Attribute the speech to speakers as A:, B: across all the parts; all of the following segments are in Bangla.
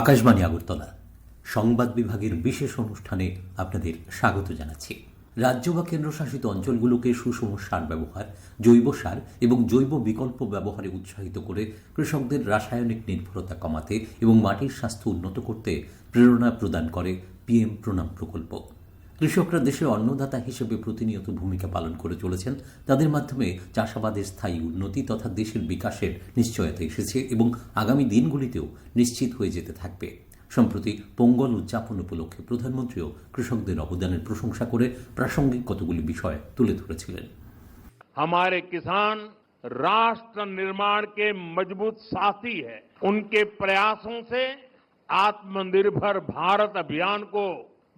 A: আকাশবাণী আগরতলা। সংবাদ বিভাগের বিশেষ অনুষ্ঠানে আপনাদের স্বাগত জানাচ্ছি। রাজ্য বা কেন্দ্রশাসিত অঞ্চলগুলোকে সুষম সার ব্যবহার, জৈব সার এবং জৈব বিকল্প ব্যবহারে উৎসাহিত করে কৃষকদের রাসায়নিক নির্ভরতা কমাতে এবং মাটির স্বাস্থ্য উন্নত করতে প্রেরণা প্রদান করে পিএম প্রণাম প্রকল্প। কৃষকরা দেশের অন্নদাতা হিসেবে প্রতিনিয়ত ভূমিকা পালন করে চলেছেন তাদের মাধ্যমে চাষাবাদের স্থায়ী উন্নতি তথা দেশের বিকাশের নিশ্চয়তা এসেছে এবং আগামী দিনগুলিতেও নিশ্চিত হয়ে যেতে থাকবে সম্প্রতি পোঙ্গল উদযাপন উপলক্ষে প্রধানমন্ত্রীও কৃষকদের অবদানের প্রশংসা করে প্রাসঙ্গিক কতগুলি বিষয় তুলে ধরেছিলেন
B: हमारे किसान राष्ट्र निर्माण के मजबूत साथी है उनके प्रयासों से आत्मनिर्भर भारत अभियान को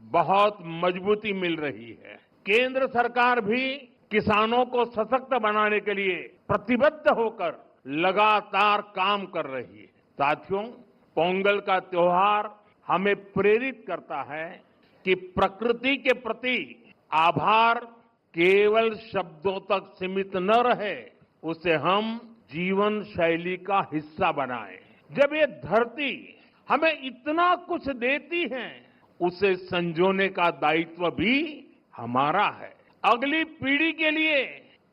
B: बहुत मजबूती मिल रही है। केंद्र सरकार भी किसानों को सशक्त बनाने के लिए प्रतिबद्ध होकर लगातार काम कर रही है। साथियों, पोंगल का त्योहार हमें प्रेरित करता है कि प्रकृति के प्रति आभार केवल शब्दों तक सीमित न रहे, उसे हम जीवन शैली का हिस्सा बनाएँ। जब ये धरती हमें इतना कुछ देती है उसे संजोने का दायित्व भी हमारा है। अगली पीढ़ी के लिए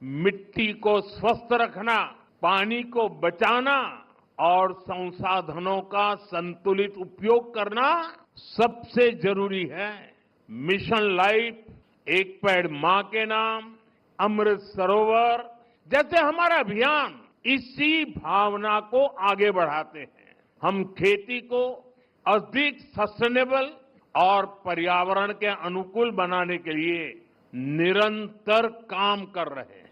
B: मिट्टी को स्वस्थ रखना, पानी को बचाना और संसाधनों का संतुलित उपयोग करना सबसे ज़रूरी है। मिशन लाइफ, एक पेड़ माँ के नाम, अमृत सरोवर, जैसे हमारा अभियान इसी भावना को आगे बढ़ाते हैं। हम खेती को अधिक सस्टेनेबल और पर्यावरण के अनुकूल बनाने के लिए निरंतर काम कर रहे हैं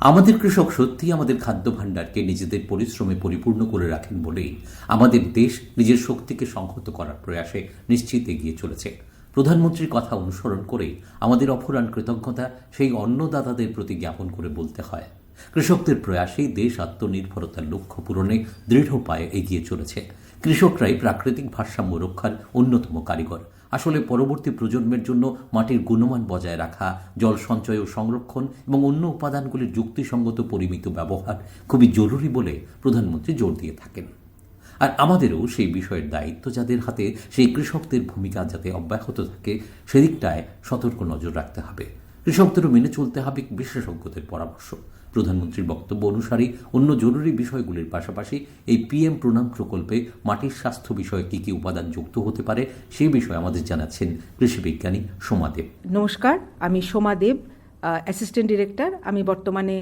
A: আমাদের কৃষক সত্যিই আমাদের খাদ্য ভাণ্ডারকে নিজেদের পরিশ্রমে পরিপূর্ণ করে রাখেন বলেই আমাদের দেশ নিজের শক্তিকে সংহত করার প্রয়াসে নিশ্চিত এগিয়ে চলেছে প্রধানমন্ত্রীর কথা অনুসরণ করে আমাদের অফুরান কৃতজ্ঞতা সেই অন্নদাতাদের প্রতি জ্ঞাপন করে বলতে হয় কৃষকদের প্রয়াসেই দেশ আত্মনির্ভরতার লক্ষ্য পূরণে দৃঢ় পায়ে এগিয়ে চলেছে কৃষকরাই প্রাকৃতিক ভারসাম্য রক্ষার অন্যতম কারিগর। আসলে পরবর্তী প্রজন্মের জন্য মাটির গুণমান বজায় রাখা, জল সঞ্চয় ও সংরক্ষণ এবং অন্য উপাদানগুলির যুক্তিসঙ্গত পরিমিত ব্যবহার খুবই জরুরি বলে প্রধানমন্ত্রী জোর দিয়ে থাকেন। আর আমাদেরও সেই বিষয়ের দায়িত্ব যাদের হাতে সেই কৃষকদের ভূমিকা যাতে অব্যাহত থাকে, সেদিকটায় সতর্ক নজর রাখতে হবে। কৃষকদেরও মেনে চলতে হবে বিশেষজ্ঞদের পরামর্শ। প্রধানমন্ত্রীর বক্তব্য অনুসারে অন্য জরুরি বিষয়গুলির পাশাপাশি এই পিএম প্রণাম প্রকল্পে মাটির স্বাস্থ্য বিষয়ে কি কি উপাদান যুক্ত হতে পারে সেই বিষয়ে আমাদের জানাচ্ছেন কৃষি বিজ্ঞানী সোমাদেব
C: নমস্কার, আমি সোমা দেব অ্যাসিস্ট্যান্ট ডিরেক্টর আমি বর্তমানে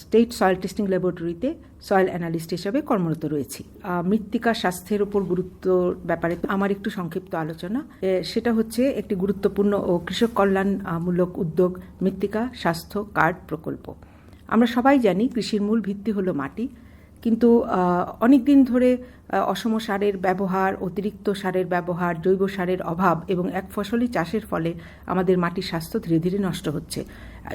C: স্টেট সয়েল টেস্টিং ল্যাবরেটরিতে সয়েল অ্যানালিস্ট হিসাবে কর্মরত রয়েছি। মৃত্তিকা স্বাস্থ্যের উপর গুরুত্ব ব্যাপারে আমার একটু সংক্ষিপ্ত আলোচনা। সেটা হচ্ছে একটি গুরুত্বপূর্ণ ও কৃষক কল্যাণমূলক উদ্যোগ, মৃত্তিকা স্বাস্থ্য কার্ড প্রকল্প। আমরা সবাই জানি কৃষির মূল ভিত্তি হলো মাটি, কিন্তু অনেক দিন ধরে অসম সারের ব্যবহার, অতিরিক্ত সারের ব্যবহার, জৈব সারের অভাব এবং এক ফসলি চাষের ফলে আমাদের মাটির স্বাস্থ্য ধীরে ধীরে নষ্ট হচ্ছে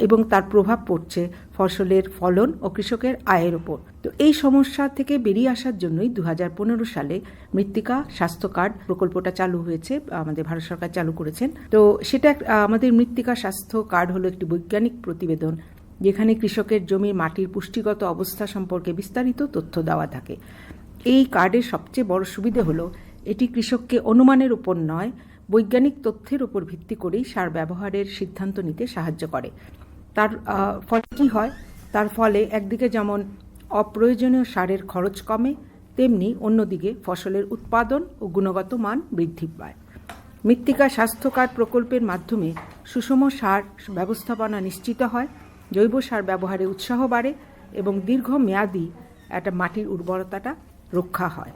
C: এবং তার প্রভাব পড়ছে ফসলের ফলন ও কৃষকের আয়ের ওপর। তো এই সমস্যা থেকে বেরিয়ে আসার জন্যই দু হাজার পনেরো সালে মৃত্তিকা স্বাস্থ্য কার্ড প্রকল্পটা চালু হয়েছে, আমাদের ভারত সরকার চালু করেছেন। তো সেটা আমাদের মৃত্তিকা স্বাস্থ্য কার্ড হলো একটি বৈজ্ঞানিক প্রতিবেদন যেখানে কৃষকের জমির মাটির পুষ্টিগত অবস্থা সম্পর্কে বিস্তারিত তথ্য দেওয়া থাকে। এই কার্ডের সবচেয়ে বড় সুবিধে হলো, এটি কৃষককে অনুমানের উপর নয়, বৈজ্ঞানিক তথ্যের উপর ভিত্তি করেই সার ব্যবহারের সিদ্ধান্ত নিতে সাহায্য করে। তার ফলে কী হয়? তার ফলে একদিকে যেমন অপ্রয়োজনীয় সারের খরচ কমে, তেমনি অন্যদিকে ফসলের উৎপাদন ও গুণগত মান বৃদ্ধি পায়। মৃত্তিকা স্বাস্থ্য কার্ড প্রকল্পের মাধ্যমে সুষম সার ব্যবস্থাপনা নিশ্চিত হয় জৈব সার ব্যবহারে উৎসাহ বাড়ে এবং দীর্ঘমেয়াদী একটা মাটির উর্বরতাটা রক্ষা হয়।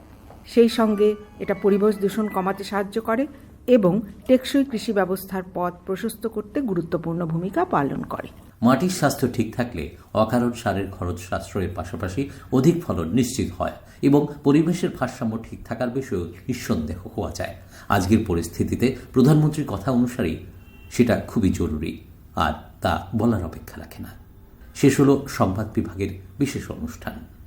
C: সেই সঙ্গে এটা পরিবেশ দূষণ কমাতে সাহায্য করে এবং টেকসই কৃষি ব্যবস্থার পথ প্রশস্ত করতে গুরুত্বপূর্ণ ভূমিকা পালন করে।
A: মাটির স্বাস্থ্য ঠিক থাকলে অকারণ সারের খরচ সাশ্রয়ের পাশাপাশি অধিক ফলন নিশ্চিত হয় এবং পরিবেশের ভারসাম্য ঠিক থাকার বিষয়েও নিঃসন্দেহ হওয়া যায়। আজকের পরিস্থিতিতে প্রধানমন্ত্রীর কথা অনুসারেই সেটা খুবই জরুরি। আর তা বলার অপেক্ষা রাখে না। শেষ হল সংবাদ বিভাগের বিশেষ অনুষ্ঠান।